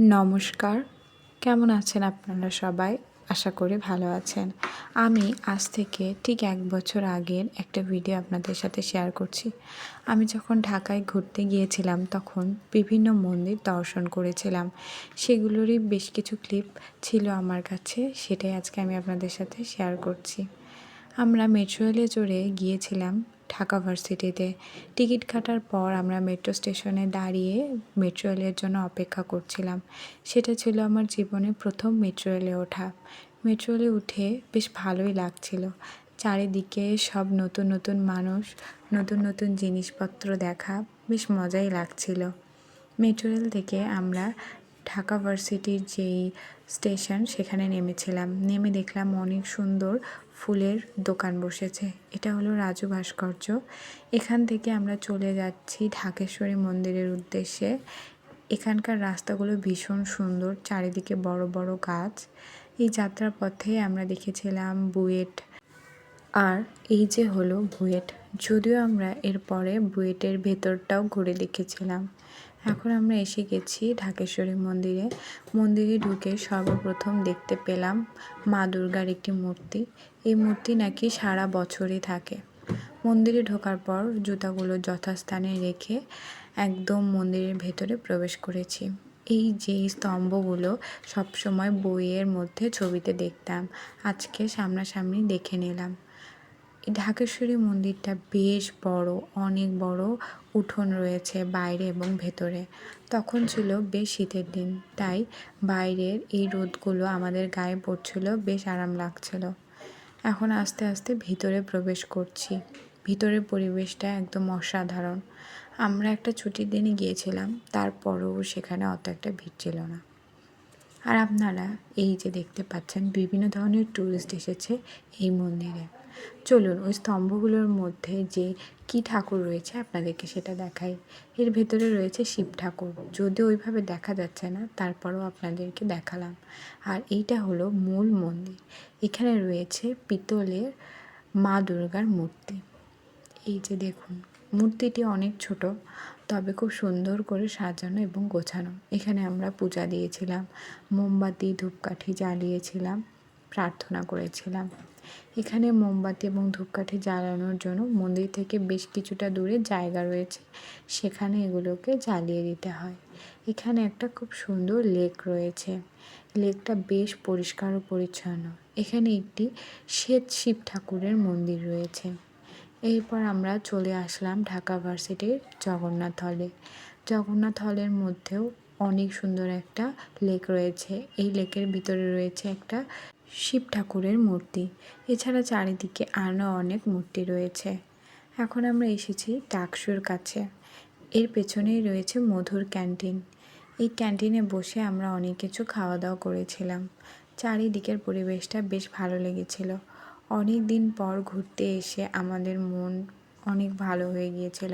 নমস্কার। কেমন আছেন আপনারা সবাই? আশা করি ভালো আছেন। আমি আজ থেকে ঠিক এক বছর আগের একটা ভিডিও আপনাদের সাথে শেয়ার করছি। আমি যখন ঢাকায় ঘুরতে গিয়েছিলাম, তখন বিভিন্ন মন্দির দর্শন করেছিলাম। সেগুলোরই বেশ কিছু ক্লিপ ছিল আমার কাছে, সেটাই আজকে আমি আপনাদের সাথে শেয়ার করছি। আমরা মেট্রো রেলে চড়ে গিয়েছিলাম। ঢাকা ভার্সিটিতে। টিকিট কাটার পর আমরা মেট্রো স্টেশনে দাঁড়িয়ে মেট্রো রেলের জন্য অপেক্ষা করছিলাম। সেটা ছিল আমার জীবনে প্রথম মেট্রো রেলে ওঠা। মেট্রো রেলে উঠে বেশ ভালোই লাগছিল। চারিদিকে সব নতুন নতুন মানুষ, নতুন নতুন জিনিসপত্র দেখা বেশ মজাই লাগছিল। মেট্রো রেল থেকে আমরা ঢাকা ভার্সিটির যেই স্টেশন সেখানে নেমেছিলাম। নেমে দেখলাম অনেক সুন্দর ফুলের দোকান বসেছে। এটা হলো রাজু ভাস্কর্য। এখান থেকে আমরা চলে যাচ্ছি ঢাকেশ্বরী মন্দিরের উদ্দেশ্যে। এখানকার রাস্তাগুলো ভীষণ সুন্দর, চারিদিকে বড় বড় গাছ। এই যাত্রার পথে আমরা দেখেছিলাম বুয়েট। আর এই যে হলো বুয়েট, যদিও আমরা এরপরে বুয়েটের ভেতরটাও ঘুরে দেখেছিলাম। এখন আমরা এসে গেছি ঢাকেশ্বরী মন্দিরে। মন্দিরে ঢুকে সর্বপ্রথম দেখতে পেলাম মা দুর্গার একটি মূর্তি। এই মূর্তি নাকি সারা বছরই থাকে। মন্দিরে ঢোকার পর জুতাগুলো যথাস্থানে রেখে একদম মন্দিরের ভেতরে প্রবেশ করেছি। এই যে স্তম্ভগুলো সবসময় বইয়ের মধ্যে ছবিতে দেখতাম, আজকে সামনাসামনি দেখে নিলাম। এই ঢাকেশ্বরী মন্দিরটা বেশ বড়, অনেক বড় উঠোন রয়েছে বাইরে এবং ভেতরে। তখন ছিল বেশ শীতের দিন, তাই বাইরের এই রোদগুলো আমাদের গায়ে পড়ছিল, বেশ আরাম লাগছিল। এখন আস্তে আস্তে ভিতরে প্রবেশ করছি। ভিতরের পরিবেশটা একদম অসাধারণ। আমরা একটা ছুটির দিনে গিয়েছিলাম, তারপরেও সেখানে অত একটা ভিড় ছিল না। আর আপনারা এই যে দেখতে পাচ্ছেন, বিভিন্ন ধরনের ট্যুরিস্ট এসেছে এই মন্দিরে। চলুন ওই স্তম্ভগুলোর মধ্যে যে কি ঠাকুর রয়েছে আপনাদেরকে সেটা দেখাই। এর ভেতরে রয়েছে শিব ঠাকুর। যদিও ওইভাবে দেখা যাচ্ছে না, তারপরও আপনাদেরকে দেখালাম। আর এইটা হলো মূল মন্দির। এখানে রয়েছে পিতলের মা দুর্গার মূর্তি। এই যে দেখুন, মূর্তিটি অনেক ছোট, তবে খুব সুন্দর করে সাজানো এবং গোছানো। এখানে আমরা পূজা দিয়েছিলাম, মোমবাতি, ধূপকাঠি জ্বালিয়েছিলাম, প্রার্থনা করেছিলাম। এখানে মোমবাতি এবং ধূপকাঠি জ্বালানোর জন্য মন্দির থেকে বেশ কিছুটা দূরে জায়গা রয়েছে। সেখানে এগুলোকে জ্বালিয়ে দিতে হয়। এখানে একটা খুব সুন্দর লেক রয়েছে। লেকটা বেশ পরিষ্কার ও পরিচ্ছন্ন। এখানে একটি শ্বেত শিব ঠাকুরের মন্দির রয়েছে। এরপর আমরা চলে আসলাম ঢাকা ভার্সিটির জগন্নাথ হলে। জগন্নাথ হলের মধ্যেও অনেক সুন্দর একটা লেক রয়েছে। এই লেকের ভিতরে রয়েছে একটা শিব ঠাকুরের মূর্তি। এছাড়া চারিদিকে আরও অনেক মূর্তি রয়েছে। এখন আমরা এসেছি টাকসুর কাছে। এর পেছনেই রয়েছে মধুর ক্যান্টিন। এই ক্যান্টিনে বসে আমরা অনেক কিছু খাওয়া দাওয়া করেছিলাম। চারিদিকের পরিবেশটা বেশ ভালো লেগেছিল। অনেক দিন পর ঘুরতে এসে আমাদের মন অনেক ভালো হয়ে গিয়েছিল।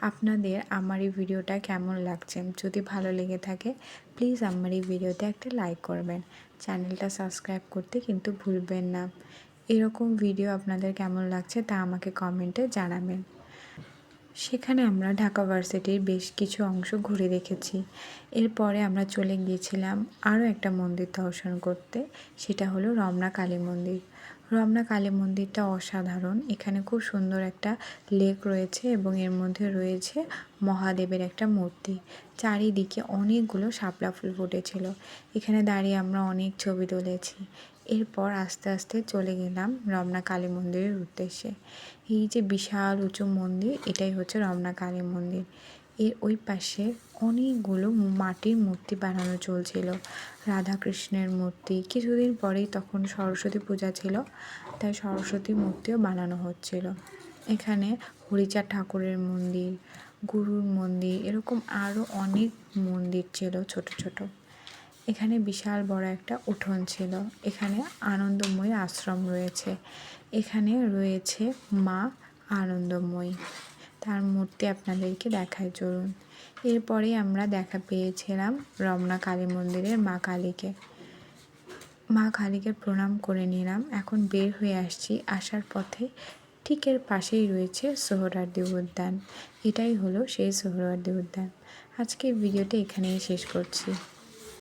আপনাদের আমার এই ভিডিওটা কেমন লাগছে? যদি ভালো লেগে থাকে প্লিজ আমার এই ভিডিওতে একটা লাইক করবেন। চ্যানেলটা সাবস্ক্রাইব করতে কিন্তু ভুলবেন না। এরকম ভিডিও আপনাদের কেমন লাগছে তা আমাকে কমেন্টে জানাবেন। সেখানে আমরা ঢাকা ভার্সিটির বেশ কিছু অংশ ঘুরে দেখেছি। এরপরে আমরা চলে গিয়েছিলাম আরও একটা মন্দির দর্শন করতে, সেটা হলো রমনা কালী মন্দির। রমনা কালী মন্দিরটা অসাধারণ। এখানে খুব সুন্দর একটা লেক রয়েছে এবং এর মধ্যে রয়েছে মহাদেবের একটা মূর্তি। চারিদিকে অনেকগুলো শাপলা ফুল ফুটেছিল। এখানে দাঁড়িয়ে আমরা অনেক ছবি তুলেছি। এরপর আস্তে আস্তে চলে গেলাম রমনা কালী মন্দিরের উদ্দেশ্যে। এই যে বিশাল উঁচু মন্দির, এটাই হচ্ছে রমনা কালী মন্দির। এর ওই পাশে অনেকগুলো মাটির মূর্তি বানানো চলছিল। রাধাকৃষ্ণের মূর্তি। কিছুদিন পরেই তখন সরস্বতী পূজা ছিল, তাই সরস্বতী মূর্তিও বানানো হচ্ছিল। এখানে হরিচাঁদ ঠাকুরের মন্দির, গুরুর মন্দির, এরকম আরও অনেক মন্দির ছিল ছোট ছোট। এখানে বিশাল বড় একটা উঠোন ছিল। এখানে আনন্দময়ী আশ্রম রয়েছে। এখানে রয়েছে মা আনন্দময়ী। তার মূর্তি আপনাদেরকে দেখায়, চলুন। এরপরে আমরা দেখা পেয়েছিলাম রমনা কালী মন্দিরের মা কালীকে। মা কালীকে প্রণাম করে নিলাম। এখন বের হয়ে আসছি। আসার পথে ঠিক এর পাশেই রয়েছে সোহরার্দি উদ্যান। এটাই হলো সেই সোহরার্দি উদ্যান। আজকে ভিডিওটা এখানেই শেষ করছি।